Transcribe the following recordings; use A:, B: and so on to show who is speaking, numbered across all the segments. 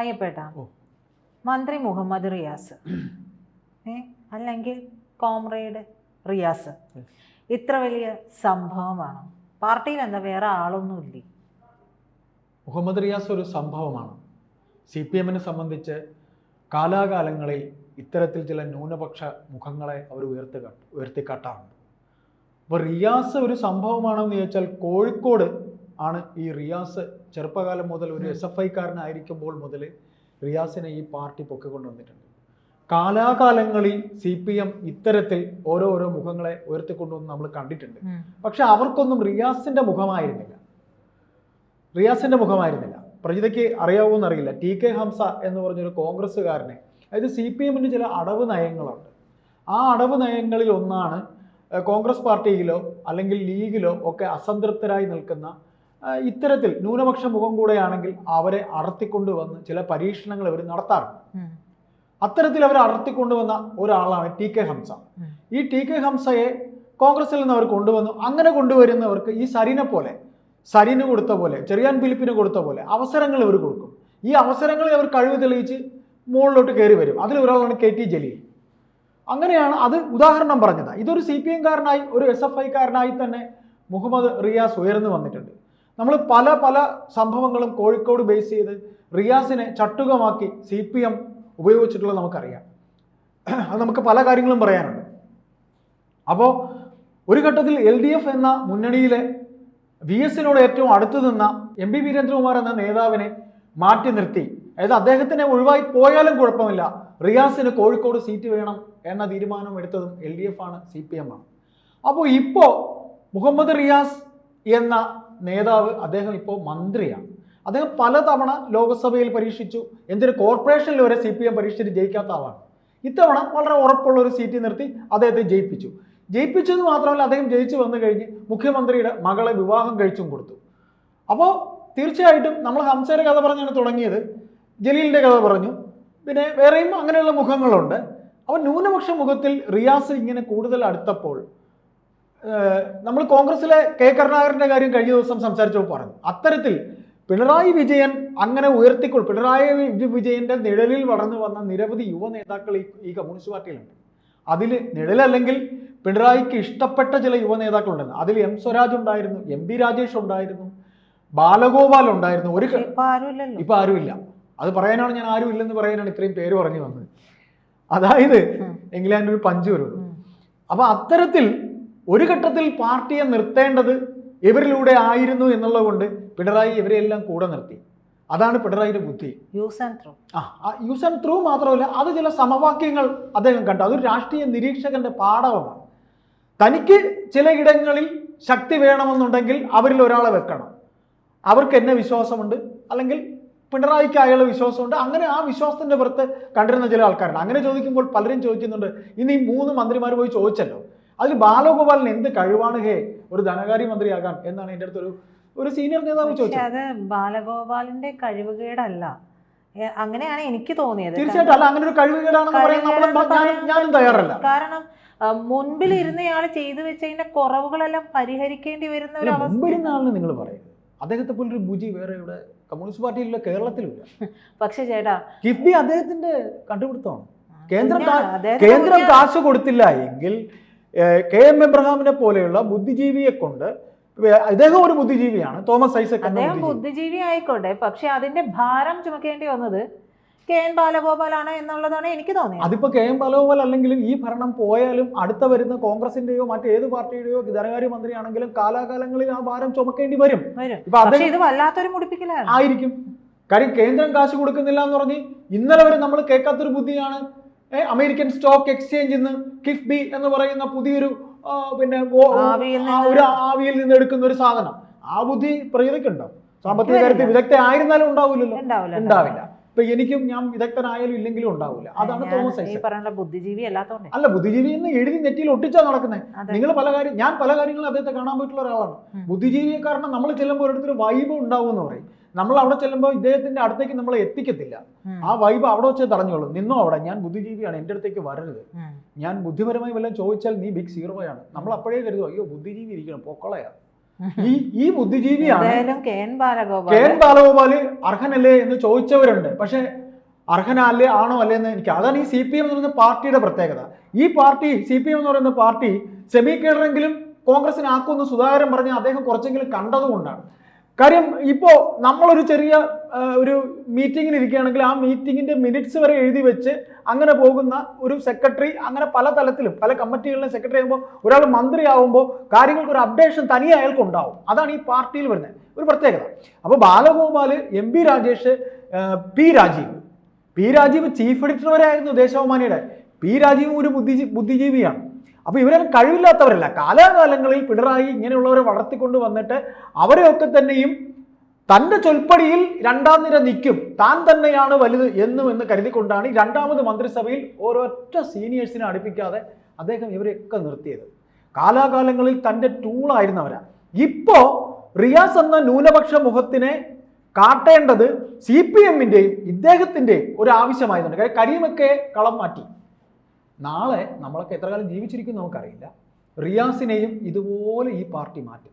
A: അയ്യപ്പേട്ട. മന്ത്രി മുഹമ്മദ് റിയാസ്. ഏ അല്ലെങ്കിൽ കോമ്രേഡ് റിയാസ്. ഇത്ര വലിയ സംഭവമാണ്? പാർട്ടിയിൽ എന്താ വേറെ ആളൊന്നുമില്ലേ?
B: മുഹമ്മദ് റിയാസ് ഒരു സംഭവമാണ്. സി പി എമ്മിനെ സംബന്ധിച്ച് കാലാകാലങ്ങളിൽ ഇത്തരത്തിൽ ചില ന്യൂനപക്ഷ മുഖങ്ങളെ അവർ ഉയർത്തി ഉയർത്തിക്കാട്ടാറുണ്ട്. അപ്പോൾ റിയാസ് ഒരു സംഭവമാണെന്ന് ചോദിച്ചാൽ കോഴിക്കോട് ആണ് ഈ റിയാസ് ചെറുപ്പകാലം മുതൽ ഒരു എസ് എഫ് ഐക്കാരനായിരിക്കുമ്പോൾ മുതൽ റിയാസിനെ ഈ പാർട്ടി പൊക്കിക്കൊണ്ടുവന്നിട്ടുണ്ട്. കാലാകാലങ്ങളിൽ സി പി എം ഇത്തരത്തിൽ ഓരോരോ ഓരോ മുഖങ്ങളെ ഉയർത്തിക്കൊണ്ടുവന്ന് നമ്മൾ കണ്ടിട്ടുണ്ട്. പക്ഷെ അവർക്കൊന്നും റിയാസിന്റെ മുഖമായിരുന്നില്ല. റിയാസിന്റെ മുഖമായിരുന്നില്ല. പ്രജിതയ്ക്ക് അറിയാവോന്ന് അറിയില്ല. ടി കെ ഹംസ എന്ന് പറഞ്ഞൊരു കോൺഗ്രസ്സുകാരനെ. അതായത് സി പി എമ്മിന് ചില അടവ് നയങ്ങളുണ്ട്. ആ അടവ് നയങ്ങളിൽ ഒന്നാണ് കോൺഗ്രസ് പാർട്ടിയിലോ അല്ലെങ്കിൽ ലീഗിലോ ഒക്കെ അസംതൃപ്തരായി നിൽക്കുന്ന ഇത്തരത്തിൽ ന്യൂനപക്ഷ മുഖം കൂടെയാണെങ്കിൽ അവരെ അടർത്തിക്കൊണ്ടുവന്ന് ചില പരീക്ഷണങ്ങൾ ഇവർ നടത്താറുണ്ട്. അത്തരത്തിൽ അവർ അടർത്തിക്കൊണ്ടുവന്ന ഒരാളാണ് ടി കെ ഹംസ. ഈ ടി കെ ഹംസയെ കോൺഗ്രസിൽ നിന്ന് അവർ കൊണ്ടുവന്നു. അങ്ങനെ കൊണ്ടുവരുന്നവർക്ക് ഈ സരിനെ പോലെ സരിന് കൊടുത്ത പോലെ ചെറിയാൻ ഫിലിപ്പിന് കൊടുത്ത പോലെ അവസരങ്ങൾ ഇവർ കൊടുക്കും. ഈ അവസരങ്ങളിൽ അവർ കഴിവ് തെളിയിച്ച് മുകളിലോട്ട് കയറി വരും. അതിൽ ഒരാളാണ് കെ ടി ജലീൽ. അങ്ങനെയാണ് അത് ഉദാഹരണം പറഞ്ഞത്. ഇതൊരു സി പി എംകാരനായി ഒരു എസ് എഫ് ഐക്കാരനായി തന്നെ മുഹമ്മദ് റിയാസ് ഉയർന്നു വന്നിട്ടുണ്ട്. നമ്മൾ പല പല സംഭവങ്ങളും കോഴിക്കോട് ബേസ് ചെയ്ത് റിയാസിനെ ചട്ടുകമാക്കി സി പി എം ഉപയോഗിച്ചിട്ടുള്ളത് നമുക്കറിയാം. അത് നമുക്ക് പല കാര്യങ്ങളും പറയാനുണ്ട്. അപ്പോൾ ഒരു ഘട്ടത്തിൽ എൽ ഡി എഫ് എന്ന മുന്നണിയിലെ വി എസിനോട് ഏറ്റവും അടുത്തു നിന്ന എം പി വീരേന്ദ്രകുമാർ എന്ന നേതാവിനെ മാറ്റി നിർത്തി. അതായത് അദ്ദേഹത്തിനെ ഒഴിവായി പോയാലും കുഴപ്പമില്ല. റിയാസിന് കോഴിക്കോട് സീറ്റ് വേണം എന്ന തീരുമാനം എടുത്തതും എൽ ഡി എഫ് ആണ് സി പി എം ആണ്. അപ്പോൾ ഇപ്പോൾ മുഹമ്മദ് റിയാസ് എന്ന നേതാവ് അദ്ദേഹം ഇപ്പോൾ മന്ത്രിയാണ്. അദ്ദേഹം പലതവണ ലോക്സഭയിൽ പരീക്ഷിച്ചു. എന്തിന് കോർപ്പറേഷനിൽ വരെ സി പി എം പരീക്ഷിച്ചിട്ട് ജയിക്കാത്ത ആളാണ്. ഇത്തവണ വളരെ ഉറപ്പുള്ള ഒരു സീറ്റ് നിർത്തി അദ്ദേഹത്തെ ജയിപ്പിച്ചു. ജയിപ്പിച്ചത് മാത്രമല്ല അദ്ദേഹം ജയിച്ചു വന്നു കഴിഞ്ഞ് മുഖ്യമന്ത്രിയുടെ മകളെ വിവാഹം കഴിച്ചും കൊടുത്തു. അപ്പോൾ തീർച്ചയായിട്ടും നമ്മൾ ഹംസയുടെ കഥ പറഞ്ഞാണ് തുടങ്ങിയത്. ജലീലിന്റെ കഥ പറഞ്ഞു. പിന്നെ വേറെയും അങ്ങനെയുള്ള മുഖങ്ങളുണ്ട്. അപ്പോൾ ന്യൂനപക്ഷ മുഖത്തിൽ റിയാസ് ഇങ്ങനെ കൂടുതൽ അടുത്തപ്പോൾ നമ്മൾ കോൺഗ്രസിലെ കെ കരുണാകരന്റെ കാര്യം കഴിഞ്ഞ ദിവസം സംസാരിച്ചപ്പോൾ പറഞ്ഞു. അത്തരത്തിൽ പിണറായി വിജയൻ അങ്ങനെ ഉയർത്തിക്കൊൾ പിണറായി വിജയന്റെ നിഴലിൽ വളർന്നു വന്ന നിരവധി യുവ നേതാക്കൾ ഈ ഈ കമ്മ്യൂണിസ്റ്റ് പാർട്ടിയിലുണ്ട്. അതിൽ നിഴലല്ലെങ്കിൽ പിണറായിക്ക് ഇഷ്ടപ്പെട്ട ചില യുവ നേതാക്കളുണ്ടായിരുന്നു അതിൽ എം സ്വരാജ് ഉണ്ടായിരുന്നു എം പി രാജേഷ് ഉണ്ടായിരുന്നു ബാലഗോപാൽ ഉണ്ടായിരുന്നു. ഒരു
A: ഇപ്പൊ
B: ആരുമില്ല അത് പറയാനാണ് ഞാൻ ആരും ഇല്ലെന്ന് പറയാനാണ് ഇത്രയും പേര് പറഞ്ഞു വന്നത്. അതായത്. എങ്കിലും ഒരു പഞ്ച് വരുള്ളൂ. അപ്പൊ അത്തരത്തിൽ ഒരു ഘട്ടത്തിൽ പാർട്ടിയെ നിർത്തേണ്ടത് ഇവരിലൂടെ ആയിരുന്നു എന്നുള്ളത് കൊണ്ട് പിണറായി ഇവരെല്ലാം കൂടെ നിർത്തി. അതാണ് പിണറായിയുടെ ബുദ്ധി.
A: യൂസ് ആൻഡ് ത്രൂ
B: ആ യൂസ് ആൻഡ് ത്രൂ മാത്രമല്ല അത് ചില സമവാക്യങ്ങൾ അദ്ദേഹം കണ്ടു. അതൊരു രാഷ്ട്രീയ നിരീക്ഷകന്റെ പാഠവമാണ്. തനിക്ക് ചിലയിടങ്ങളിൽ ശക്തി വേണമെന്നുണ്ടെങ്കിൽ അവരിൽ ഒരാളെ വെക്കണം. അവർക്ക് എന്നെ വിശ്വാസമുണ്ട് അല്ലെങ്കിൽ പിണറായിക്ക് അയാളെ വിശ്വാസമുണ്ട്. അങ്ങനെ ആ വിശ്വാസത്തിന്റെ പുറത്ത് കണ്ടിരുന്ന ചില ആൾക്കാരുണ്ട്. അങ്ങനെ ചോദിക്കുമ്പോൾ പലരും ചോദിക്കുന്നുണ്ട് ഇനി ഈ മൂന്ന് മന്ത്രിമാർ പോയി ചോദിച്ചല്ലോ? അതിൽ ബാലഗോപാലിന് എന്ത് കഴിവാണ്? ഹേ ഒരു ധനകാര്യ മന്ത്രിയാകാൻ എന്നാണ് എന്റെ അടുത്തൊരു ഒരു സീനിയർ നേതാവ് ചോദിച്ചത്.
A: അത് ബാലഗോപാലിന്റെ കഴിവുകേടല്ല. അങ്ങനെയാണ് എനിക്ക് തോന്നിയത്.
B: തീർച്ചയായിട്ടും അല്ല അങ്ങനെ ഒരു കഴിവുകേടാണെന്ന് പറയാൻ ഞാനും തയ്യാറല്ല.
A: കാരണം മുൻപിൽ ഇരുന്നയാൾ ചെയ്തു വെച്ചതിന്റെ കുറവുകളെല്ലാം പരിഹരിക്കേണ്ടി വരുന്ന ഒരു അവസ്ഥ
B: മുമ്പിരുന്ന ആളിന് നിങ്ങൾ പറയുന്നത് അദ്ദേഹത്തെ പോലൊരു ബുജി വേറെ ഇവിടെ കമ്മ്യൂണിസ്റ്റ് പാർട്ടിയിലുള്ള കേരളത്തിലില്ല
A: പക്ഷെ ചേട്ടാ
B: കിഫ്ബി അദ്ദേഹത്തിന്റെ കണ്ടുപിടുത്തമാണ്. കേന്ദ്രം കേന്ദ്രം കാശ് കൊടുത്തില്ല എങ്കിൽ കെ എം എബ്രഹാമിനെ പോലെയുള്ള ബുദ്ധിജീവിയെ കൊണ്ട് അദ്ദേഹം ഒരു ബുദ്ധിജീവിയാണ് തോമസ് ഐസക്
A: അദ്ദേഹം
B: ബുദ്ധിജീവി.
A: ആയിക്കോട്ടെ പക്ഷെ അതിന്റെ ഭാരം ചുമക്കേണ്ടി വന്നത് കെ എൻ ബാലഗോപാലാണ് എന്നുള്ളതാണ് എനിക്ക് തോന്നിയത്.
B: അതിപ്പോ കെ എം ബാലഗോപാൽ അല്ലെങ്കിലും ഈ ഭരണം പോയാലും അടുത്ത വരുന്ന കോൺഗ്രസിന്റെയോ മറ്റേത് പാർട്ടിയുടെയോ ധനകാര്യ മന്ത്രിയാണെങ്കിലും കാലാകാലങ്ങളിൽ ആ ഭാരം ചുമക്കേണ്ടി വരും.
A: പക്ഷെ ഇത് വല്ലാത്തൊരു മുടിപ്പിക്കലാണ്.
B: ആയിരിക്കും. കാര്യം കേന്ദ്രം കാശ് കൊടുക്കുന്നില്ല എന്ന് പറഞ്ഞ് ഇന്നലെ വരെ നമ്മൾ കേൾക്കാത്തൊരു ബുദ്ധിയാണ് അമേരിക്കൻ സ്റ്റോക്ക് എക്സ്ചേഞ്ചിൽ നിന്ന് കിഫ്ബി എന്ന് പറയുന്ന പുതിയൊരു പിന്നെ ഒരു ആവിയിൽ നിന്ന് എടുക്കുന്ന ഒരു സാധനം. ആ ബുദ്ധി പ്രീതിക്കുണ്ടോ? സാമ്പത്തിക കാര്യത്തിൽ വിദഗ്ധ ആയിരുന്നാലും ഉണ്ടാവില്ലല്ലോ.
A: ഉണ്ടാവില്ല
B: ഇപ്പൊ എനിക്കും ഞാൻ വിദഗ്ധനായാലും ഇല്ലെങ്കിലും ഉണ്ടാവില്ല. അതാണ് തോമസ് ഐസക്.
A: ബുദ്ധിജീവി അല്ലാത്തോണ്ട്.
B: അല്ല ബുദ്ധിജീവി എന്ന് എഴുതി നെറ്റിയിൽ ഒട്ടിച്ചാ നടക്കുന്നത് നിങ്ങൾ പല കാര്യം ഞാൻ പല കാര്യങ്ങളും അദ്ദേഹത്തെ കാണാൻ പറ്റുള്ള ഒരാളാണ്. ബുദ്ധിജീവിയെ കാരണം നമ്മൾ ചെല്ലുമ്പോൾ ഒരിടത്തൊരു വൈബ് ഉണ്ടാവും എന്ന് പറയും. നമ്മൾ അവിടെ ചെല്ലുമ്പോൾ ഇദ്ദേഹത്തിന്റെ അടുത്തേക്ക് നമ്മളെ എത്തിക്കത്തില്ല. ആ വൈബ് അവിടെ വെച്ച് തടഞ്ഞോളും. നിന്നോ അവിടെ ഞാൻ ബുദ്ധിജീവിയാണ് എന്റെ അടുത്തേക്ക് വരരുത്. ഞാൻ ബുദ്ധിപരമായി വല്ലതും ചോദിച്ചാൽ നീ ബിഗ് സീറോയാണ് നമ്മൾ അപ്പോഴേ കരുതും അയ്യോ ബുദ്ധിജീവി ഇരിക്കണം പൊക്കളയാണ് ഈ ഈ ബുദ്ധിജീവിയാണ്
A: കെ എൻ ബാലഗോപാൽ
B: അർഹനല്ലേ എന്ന് ചോദിച്ചവരുണ്ട്. പക്ഷെ അർഹനല്ലേ ആണോ അല്ലേ എന്ന് എനിക്ക് അതാണ് ഈ സി പി എം എന്ന് പറയുന്ന പാർട്ടിയുടെ പ്രത്യേകത. ഈ പാർട്ടി സി പി എം എന്ന് പറയുന്ന പാർട്ടി സെമി കേഡറെങ്കിലും കോൺഗ്രസിനാക്കുമെന്ന് സുധാകരൻ പറഞ്ഞ് അദ്ദേഹം കുറച്ചെങ്കിലും കണ്ടതുകൊണ്ടാണ്. കാര്യം ഇപ്പോൾ നമ്മളൊരു ചെറിയ ഒരു മീറ്റിങ്ങിന് ഇരിക്കുകയാണെങ്കിൽ ആ മീറ്റിങ്ങിന്റെ മിനിറ്റ്സ് വരെ എഴുതി വെച്ച് അങ്ങനെ പോകുന്ന ഒരു സെക്രട്ടറി അങ്ങനെ പല തലത്തിലും പല കമ്മിറ്റികളിലും സെക്രട്ടറി ആകുമ്പോൾ ഒരാൾ മന്ത്രിയാവുമ്പോൾ കാര്യങ്ങൾക്ക് ഒരു അപ്ഡേഷൻ തനിയെ അയാൾക്ക് ഉണ്ടാവും അതാണ് ഈ പാർട്ടിയിൽ വരുന്നത്. ഒരു പ്രത്യേകത. അപ്പോൾ Balagopal M P Rajesh P Rajeev. P Rajeev chief editor വരെ ആയിരുന്നു ദേശാഭിമാനിയുടെ. പി രാജീവും ഒരു ബുദ്ധിജീവി ബുദ്ധിജീവിയാണ്. അപ്പോൾ ഇവരെല്ലാം കഴിവില്ലാത്തവരല്ല. കാലാകാലങ്ങളിൽ പിണറായി ഇങ്ങനെയുള്ളവരെ വളർത്തിക്കൊണ്ട് വന്നിട്ട് അവരെയൊക്കെ തന്നെയും തന്റെ ചൊൽപ്പടിയിൽ രണ്ടാം നിര നിൽക്കും. താൻ തന്നെയാണ് വലുത് എന്നും എന്ന് കരുതിക്കൊണ്ടാണ് രണ്ടാമത് മന്ത്രിസഭയിൽ ഓരോറ്റ സീനിയേഴ്സിനെ അടുപ്പിക്കാതെ അദ്ദേഹം ഇവരെയൊക്കെ നിർത്തിയത്. കാലാകാലങ്ങളിൽ തന്റെ ടൂളായിരുന്നവരാ ഇപ്പോൾ റിയാസ് എന്ന ന്യൂനപക്ഷ മുഖത്തിനെ കാട്ടേണ്ടത് സി പി എമ്മിന്റെയും ഇദ്ദേഹത്തിന്റെയും ഒരു ആവശ്യമായതുണ്ട്. കാര്യം കരീമൊക്കെ കളം മാറ്റി. നാളെ നമ്മളൊക്കെ എത്ര കാലം ജീവിച്ചിരിക്കും നമുക്കറിയില്ല. റിയാസിനെയും ഇതുപോലെ ഈ പാർട്ടി മാറ്റും.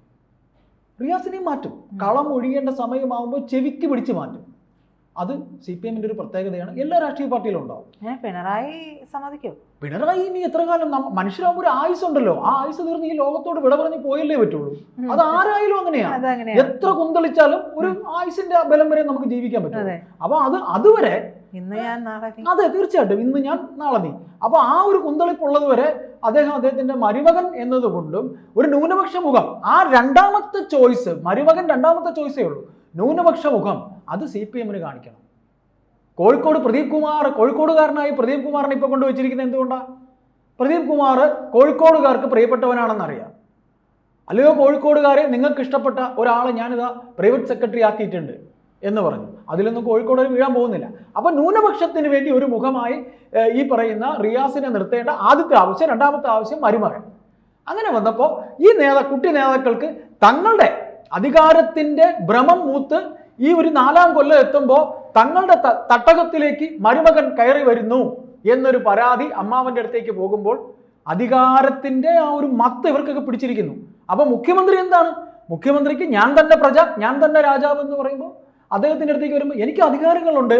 B: റിയാസിനെയും മാറ്റും. കളം ഒഴിയേണ്ട സമയമാകുമ്പോൾ ചെവിക്ക് പിടിച്ച് മാറ്റും. അത് സി പി എമ്മിന്റെ ഒരു പ്രത്യേകതയാണ്. എല്ലാ രാഷ്ട്രീയ പാർട്ടിയിലും ഉണ്ടാവും.
A: പിണറായി സമ്മതിക്കും.
B: പിണറായി ഇനി എത്ര കാലം മനുഷ്യരാകുമ്പോൾ ഒരു ആയുസ് ഉണ്ടല്ലോ ആ ആയുസ് തീർന്ന് ഈ ലോകത്തോട് വിട പറഞ്ഞ് പോയല്ലേ പറ്റുള്ളൂ. അത് ആരായാലും അങ്ങനെയാണ് എത്ര കുന്തളിച്ചാലും ഒരു ആയുസിന്റെ ബലം വരെ നമുക്ക് ജീവിക്കാൻ പറ്റും അപ്പൊ അത് അതുവരെ
A: ഞാൻ നാളെ
B: അതെ തീർച്ചയായിട്ടും. ഇന്ന് ഞാൻ നാളെ നീ. അപ്പൊ ആ ഒരു കുന്തളിപ്പുള്ളത് വരെ അദ്ദേഹം അദ്ദേഹത്തിന്റെ മരുമകൻ എന്നതുകൊണ്ടും ഒരു ന്യൂനപക്ഷ മുഖം. ആ രണ്ടാമത്തെ ചോയ്സ് മരുമകൻ രണ്ടാമത്തെ ചോയ്സേ ഉള്ളൂ. ന്യൂനപക്ഷ മുഖം അത് സി പി എമ്മിന് കാണിക്കണം. കോഴിക്കോട് പ്രദീപ് കുമാർ കോഴിക്കോടുകാരനായി പ്രദീപ് കുമാറിനെ ഇപ്പൊ കൊണ്ടുവച്ചിരിക്കുന്നത് എന്തുകൊണ്ടാണ് പ്രദീപ് കുമാർ കോഴിക്കോടുകാർക്ക് പ്രിയപ്പെട്ടവനാണെന്നറിയാം. അല്ലയോ കോഴിക്കോടുകാരെ നിങ്ങൾക്ക് ഇഷ്ടപ്പെട്ട ഒരാളെ ഞാനിതാ പ്രൈവറ്റ് സെക്രട്ടറി ആക്കിയിട്ടുണ്ട്. എന്ന് പറഞ്ഞു. അതിലൊന്നും കോഴിക്കോട് വീഴാൻ പോകുന്നില്ല. അപ്പൊ ന്യൂനപക്ഷത്തിന് വേണ്ടി ഒരു മുഖമായി ഈ പറയുന്ന റിയാസിനെ നിർത്തേണ്ട ആദ്യത്തെ ആവശ്യം രണ്ടാമത്തെ ആവശ്യം മരുമകൻ. അങ്ങനെ വന്നപ്പോൾ ഈ നേതാ കുട്ടി നേതാക്കൾക്ക് തങ്ങളുടെ അധികാരത്തിന്റെ ഭ്രമം മൂത്ത് ഈ ഒരു നാലാം കൊല്ലം എത്തുമ്പോൾ തങ്ങളുടെ തട്ടകത്തിലേക്ക് മരുമകൻ കയറി വരുന്നു എന്നൊരു പരാതി അമ്മാവന്റെ അടുത്തേക്ക് പോകുമ്പോൾ അധികാരത്തിന്റെ ആ ഒരു മത്ത് ഇവർക്കൊക്കെ പിടിച്ചിരിക്കുന്നു. അപ്പൊ മുഖ്യമന്ത്രി എന്താണ്? മുഖ്യമന്ത്രിക്ക് ഞാൻ തന്നെ പ്രജ ഞാൻ തന്നെ രാജാവ് എന്ന് പറയുമ്പോൾ അദ്ദേഹത്തിന്റെ അടുത്തേക്ക് വരുമ്പോൾ എനിക്ക് അധികാരങ്ങളുണ്ട്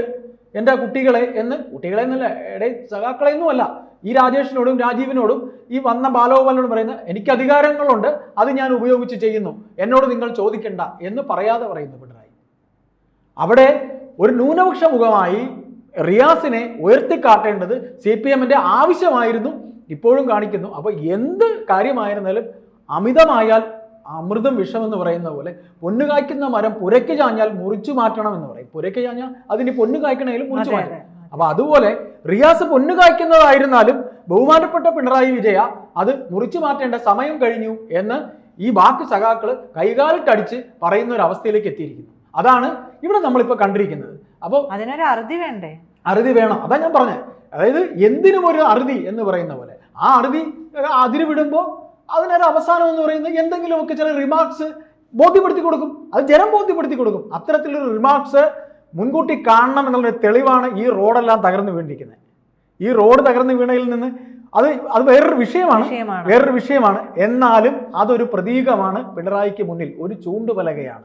B: എന്റെ കുട്ടികളെ എന്ന്. കുട്ടികളെ എന്നല്ല എടേ സഖാക്കളെ ഈ രാജേഷിനോടും രാജീവിനോടും ഈ വന്ന ബാലഗോപാലിനോട് പറയുന്ന എനിക്ക് അധികാരങ്ങളുണ്ട് അത് ഞാൻ ഉപയോഗിച്ച് ചെയ്യുന്നു. എന്നോട് നിങ്ങൾ ചോദിക്കണ്ട എന്ന് പറയാതെ പറയുന്നു പിണറായി. അവിടെ ഒരു ന്യൂനപക്ഷ മുഖമായി റിയാസിനെ ഉയർത്തിക്കാട്ടേണ്ടത് സി പി എമ്മിന്റെ ആവശ്യമായിരുന്നു ഇപ്പോഴും കാണിക്കുന്നു. അപ്പോൾ എന്ത് കാര്യമായിരുന്നാലും അമിതമായാൽ അമൃതം വിഷമെന്ന് പറയുന്ന പോലെ പൊന്നു കായ്ക്കുന്ന മരം പുരയ്ക്ക് ചാഞ്ഞാൽ മുറിച്ചു മാറ്റണം എന്ന് പറയും. പുരയ്ക്ക് ചാഞ്ഞാൽ അതിന് പൊന്നു കായ്ക്കണമെങ്കിലും മുറിച്ചു മാറ്റണം. അപ്പൊ അതുപോലെ റിയാസ് പൊന്നു കായ്ക്കുന്നതായിരുന്നാലും ബഹുമാനപ്പെട്ട പിണറായി വിജയ അത് മുറിച്ചു മാറ്റേണ്ട സമയം കഴിഞ്ഞു എന്ന് ഈ ബാക്കി സഖാക്കൾ കൈകാലിട്ടടിച്ച് പറയുന്ന ഒരു അവസ്ഥയിലേക്ക് എത്തിയിരിക്കുന്നു. അതാണ് ഇവിടെ നമ്മളിപ്പോൾ കണ്ടിരിക്കുന്നത്. അപ്പോൾ
A: അതിനൊരു അറുതി വേണ്ടേ?
B: അറുതി വേണം. അതാ ഞാൻ പറഞ്ഞത് അതായത് എന്തിനും ഒരു അറുതി എന്ന് പറയുന്ന പോലെ ആ അറുതി ഏഹ്, വിടുമ്പോൾ അതിനൊരു അവസാനം എന്ന് പറയുന്നത് എന്തെങ്കിലുമൊക്കെ ചില റിമാർക്സ് ബോധ്യപ്പെടുത്തി കൊടുക്കും. അത് ജനം ബോധ്യപ്പെടുത്തി കൊടുക്കും. അത്തരത്തിലൊരു റിമാർക്സ് മുൻകൂട്ടി കാണണം എന്നുള്ളൊരു തെളിവാണ് ഈ റോഡെല്ലാം തകർന്നു വീണ്ടിരിക്കുന്നത് ഈ റോഡ് തകർന്നു വീണയിൽ നിന്ന് അത് അത് വേറൊരു വിഷയമാണ്.
A: വിഷയമാണ്.
B: വേറൊരു വിഷയമാണ്. എന്നാലും അതൊരു പ്രതീകമാണ് പിണറായിക്ക് മുന്നിൽ. ഒരു ചൂണ്ടുപലകയാണ്.